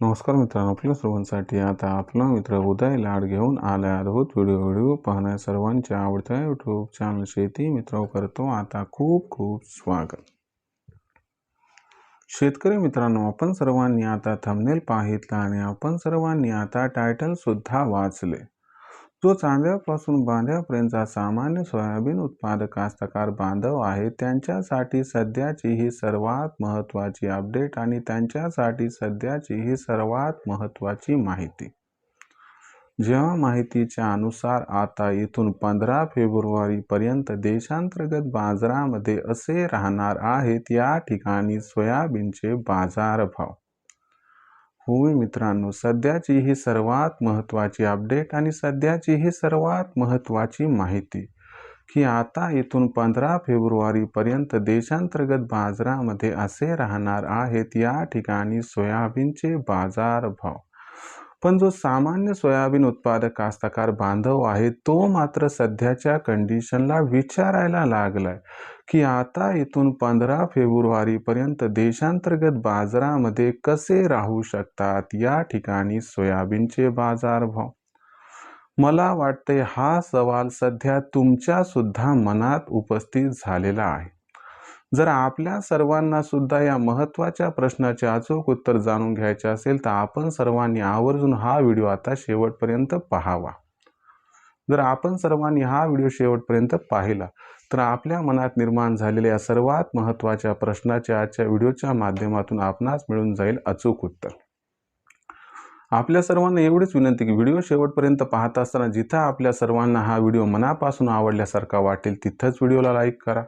नमस्कार मित्रांनो आपल्या सर्वांसाठी आता आपला मित्र उदय लाड घेऊन आलाय अद्भुत व्हिडिओ व्हिडिओ पाहण्या सर्वांच्या आवडत्या यूट्यूब चॅनल शेती मित्र करतो आता खूप खूप स्वागत. शेतकरी मित्रांनो आपण सर्वांनी आता थंबनेल पाहितला आणि आपण सर्वांनी आता टायटल सुद्धा वाचले. जो चांद्यापासून बांध्यापर्यंतचा सामान्य सोयाबीन उत्पादक कास्तकार बांधव आहे त्यांच्यासाठी सध्याची ही सर्वात महत्त्वाची अपडेट आणि त्यांच्यासाठी सध्याची ही सर्वात महत्त्वाची माहिती. जेव्हा माहितीच्या अनुसार आता इथून पंधरा फेब्रुवारीपर्यंत देशांतर्गत बाजारामध्ये असे राहणार आहेत या ठिकाणी सोयाबीनचे बाजारभाव होय मित्रांनो सध्याची ही सर्वात महत्त्वाची अपडेट आणि सध्याची ही सर्वात महत्त्वाची माहिती की आता इथून पंधरा फेब्रुवारीपर्यंत देशांतर्गत बाजारामध्ये असे राहणार आहेत या ठिकाणी सोयाबीनचे बाजारभाव. पण जो सामान्य सोयाबीन उत्पादक कास्तकार बांधव आहे तो मात्र सध्याच्या कंडिशनला विचारायला लागलाय की आता इथून पंधरा फेब्रुवारीपर्यंत देशांतर्गत बाजारामध्ये कसे राहू शकतात? या ठिकाणी सोयाबीनचे बाजारभाव. मला वाटते हा सवाल सध्या तुमच्या सुद्धा मनात उपस्थित झालेला आहे. जर आपल्या सर्वांना सुद्धा या महत्त्वाच्या प्रश्नाचे अचूक उत्तर जाणून घ्यायचे असेल तर आपण सर्वांनी आवर्जून हा व्हिडिओ आता शेवटपर्यंत पाहावा. जर आपण सर्वांनी हा व्हिडिओ शेवटपर्यंत पाहिला तर आपल्या मनात निर्माण झालेल्या या सर्वात महत्त्वाच्या प्रश्नाचे आजच्या व्हिडिओच्या माध्यमातून आपणास मिळून जाईल अचूक उत्तर. आपल्या सर्वांना एवढीच विनंती की व्हिडिओ शेवटपर्यंत पाहत असताना जिथं आपल्या सर्वांना हा व्हिडिओ मनापासून आवडल्यासारखा वाटेल तिथंच व्हिडिओला लाईक करा.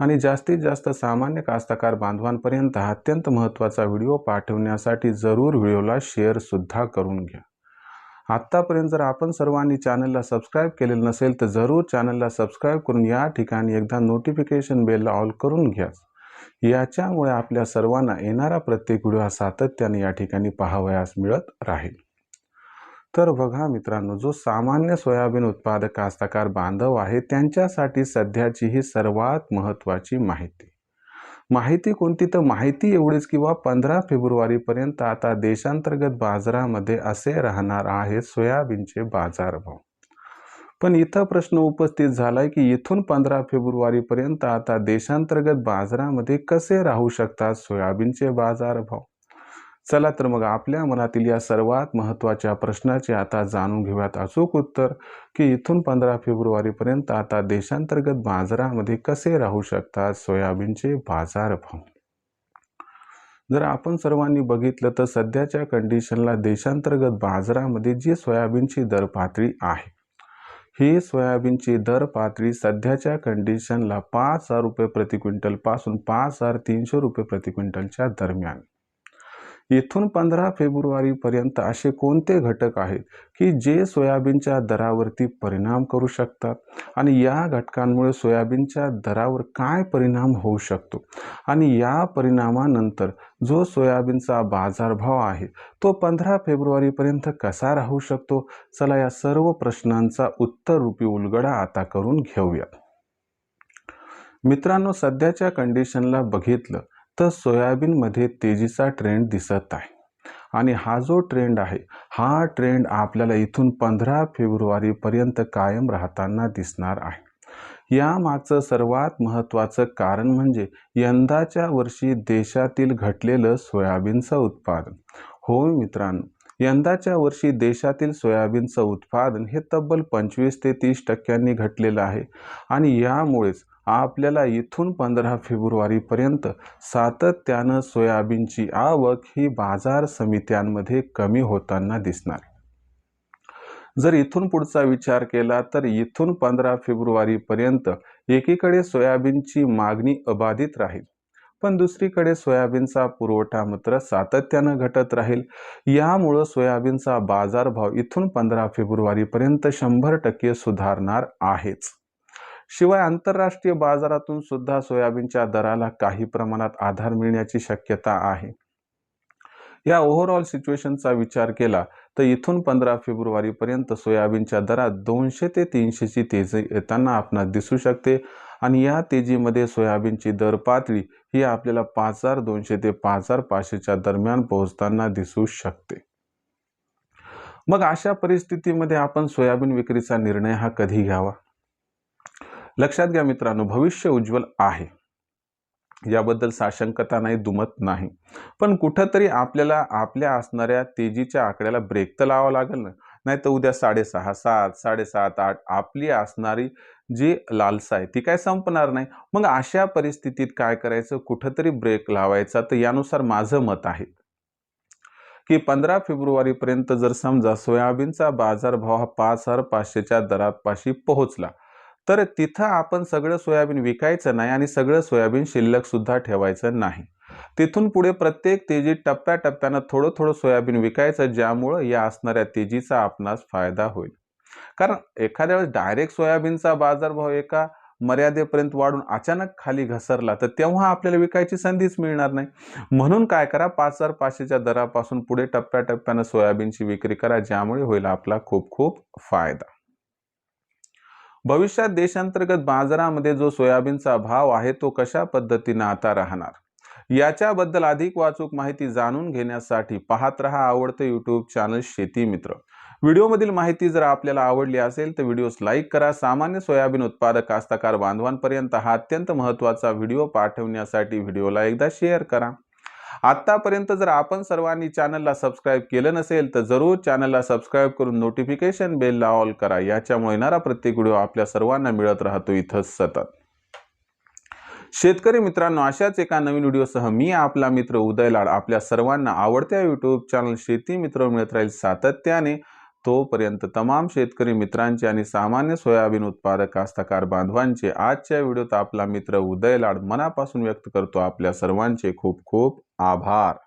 आणि जास्तीत जास्त सामान्य कास्तकार बांधवांपर्यंत अत्यंत महत्त्वाचा व्हिडिओ पाठवण्यासाठी जरूर व्हिडिओला शेअरसुद्धा करून घ्या. आत्तापर्यंत जर आपण सर्वांनी चॅनलला सबस्क्राईब केलेलं नसेल तर जरूर चॅनलला सबस्क्राईब करून या ठिकाणी एकदा नोटिफिकेशन बेलला ऑल करून घ्या. याच्यामुळे आपल्या सर्वांना येणारा प्रत्येक व्हिडिओ हा सातत्याने या ठिकाणी पाहावयास मिळत राहील. तर बघा मित्रांनो जो सामान्य सोयाबीन उत्पादक कास्तकार बांधव आहे त्यांच्यासाठी सध्याची ही सर्वात महत्त्वाची माहिती. माहिती कोणती? तर माहिती एवढीच किंवा पंधरा फेब्रुवारीपर्यंत आता देशांतर्गत बाजारामध्ये असे राहणार आहे सोयाबीनचे बाजारभाव. पण इथं प्रश्न उपस्थित झालाय की इथून पंधरा फेब्रुवारीपर्यंत आता देशांतर्गत बाजारामध्ये कसे राहू शकतात सोयाबीनचे बाजारभाव? चला तर मग आपल्या मनातील या सर्वात महत्त्वाच्या प्रश्नाचे आता जाणून घेऊयात अचूक उत्तर की इथून पंधरा फेब्रुवारीपर्यंत आता देशांतर्गत बाजारामध्ये कसे राहू शकतात सोयाबीनचे बाजारभाव जर आपण सर्वांनी बघितलं तर सध्याच्या कंडिशनला देशांतर्गत बाजारामध्ये जी सोयाबीनची दर पातळी आहे ही सोयाबीनची दर पातळी सध्याच्या कंडिशनला पाच हजार रुपये प्रति क्विंटलपासून पाच हजार तीनशे रुपये प्रति क्विंटलच्या दरम्यान. इथून पंधरा फेब्रुवारीपर्यंत असे कोणते घटक आहेत की जे सोयाबीनच्या दरावरती परिणाम करू शकतात? आणि या घटकांमुळे सोयाबीनच्या दरावर काय परिणाम होऊ शकतो? आणि या परिणामानंतर जो सोयाबीनचा बाजारभाव आहे तो पंधरा फेब्रुवारीपर्यंत कसा राहू शकतो? चला या सर्व प्रश्नांचा उत्तररूपी उलगडा आता करून घेऊया. मित्रांनो सध्याच्या कंडिशनला बघितलं तर सोयाबीनमध्ये तेजीचा ट्रेंड दिसत आहे. आणि हा जो ट्रेंड आहे हा ट्रेंड आपल्याला इथून पंधरा फेब्रुवारीपर्यंत कायम राहताना दिसणार आहे. यामागचं सर्वात महत्त्वाचं कारण म्हणजे यंदाच्या वर्षी देशातील घटलेलं सोयाबीनचं उत्पादन. हो मित्रांनो यंदाच्या वर्षी देशातील सोयाबीनचं उत्पादन हे तब्बल पंचवीस ते तीस टक्क्यांनी घटलेलं आहे. आणि यामुळेच आपल्याला इथून पंधरा फेब्रुवारीपर्यंत सातत्यानं सोयाबीनची आवक ही बाजार समित्यांमध्ये कमी होताना दिसणार. जर इथून पुढचा विचार केला तर इथून पंधरा फेब्रुवारीपर्यंत एकीकडे सोयाबीनची मागणी अबाधित राहील पण दुसरीकडे सोयाबीनचा पुरवठा मात्र सातत्यानं घटत राहील. यामुळं सोयाबीनचा बाजारभाव इथून पंधरा फेब्रुवारीपर्यंत शंभर टक्के सुधारणार आहेच. शिवाय आंतरराष्ट्रीय बाजारातून सुद्धा सोयाबीनच्या दराला काही प्रमाणात आधार मिळण्याची शक्यता आहे. या ओव्हरऑल सिच्युएशनचा विचार केला तर इथून पंधरा फेब्रुवारीपर्यंत सोयाबीनच्या दरात दोनशे ते तीनशेची तेजी येताना आपणास दिसू शकते आणि या तेजीमध्ये सोयाबीनची दर पातळी ही आपल्याला पाच हजार दोनशे ते पाच हजार पाचशेच्या दरम्यान पोहोचताना दिसू शकते. मग अशा परिस्थितीमध्ये आपण सोयाबीन विक्रीचा निर्णय हा कधी घ्यावा? लक्षात घ्या मित्रांनो भविष्य उज्ज्वल आहे. याबद्दल साशंकता नाही दुमत नाही. पण कुठंतरी आपल्याला आपल्या असणाऱ्या तेजीच्या आकड्याला ब्रेक तर लावा लागेल ना. नाही तर उद्या साडेसहा सात साडेसात आठ आपली असणारी जी लालसा आहे ती काय संपणार नाही. मग अशा परिस्थितीत काय करायचं? कुठंतरी ब्रेक लावायचा. तर यानुसार माझं मत आहे की पंधरा फेब्रुवारीपर्यंत जर समजा सोयाबीनचा बाजारभाव हा पाच हजार पाचशेच्या दरापाशी पोहोचला तर तिथं आपण सगळं सोयाबीन विकायचं नाही आणि सगळं सोयाबीन शिल्लकसुद्धा ठेवायचं नाही. तिथून पुढे प्रत्येक तेजीत टप्प्याटप्प्यानं थोडं थोडं सोयाबीन विकायचं ज्यामुळं या असणाऱ्या तेजीचा आपणास फायदा होईल. कारण एखाद्या वेळेस डायरेक्ट सोयाबीनचा बाजारभाव एका मर्यादेपर्यंत वाढून अचानक खाली घसरला तर तेव्हा आपल्याला विकायची संधीच मिळणार नाही. म्हणून काय करा पाच हजार पाचशेच्या दरापासून पुढे टप्प्याटप्प्यानं सोयाबीनची विक्री करा ज्यामुळे होईल आपला खूप खूप फायदा. भविष्यात देशांतर्गत बाजारामध्ये जो सोयाबीनचा भाव आहे तो कशा पद्धतीनं आता राहणार? याच्याबद्दल अधिक वाचूक माहिती जाणून घेण्यासाठी पाहत रहा आवडतं यूट्यूब चॅनल शेती मित्र. व्हिडिओमधील माहिती जर आपल्याला आवडली असेल तर व्हिडिओस लाईक करा. सामान्य सोयाबीन उत्पादक कास्तकार बांधवांपर्यंत हा अत्यंत महत्त्वाचा व्हिडिओ पाठवण्यासाठी व्हिडिओला एकदा शेअर करा. आत्तापर्यंत जर आपण सर्वांनी चॅनलला सबस्क्राईब केलं नसेल तर जरूर चॅनलला सबस्क्राईब करून नोटिफिकेशन बेलला ऑल करा. याच्यामुळे येणारा प्रत्येक व्हिडिओ आपल्या सर्वांना मिळत राहतो इथं सतत. शेतकरी मित्रांनो अशाच एका नवीन व्हिडिओसह मी आपला मित्र उदय लाड आपल्या सर्वांना आवडत्या यूट्यूब चॅनल शेती मित्र मिळत राहील सातत्याने. तोपर्यंत तमाम शेतकरी मित्रांचे आणि सामान्य सोयाबीन उत्पादक कास्तकार बांधवांचे आजच्या व्हिडिओत आपला मित्र उदय लाड मनापासून व्यक्त करतो. आपल्या सर्वांचे खूप खूप आभार.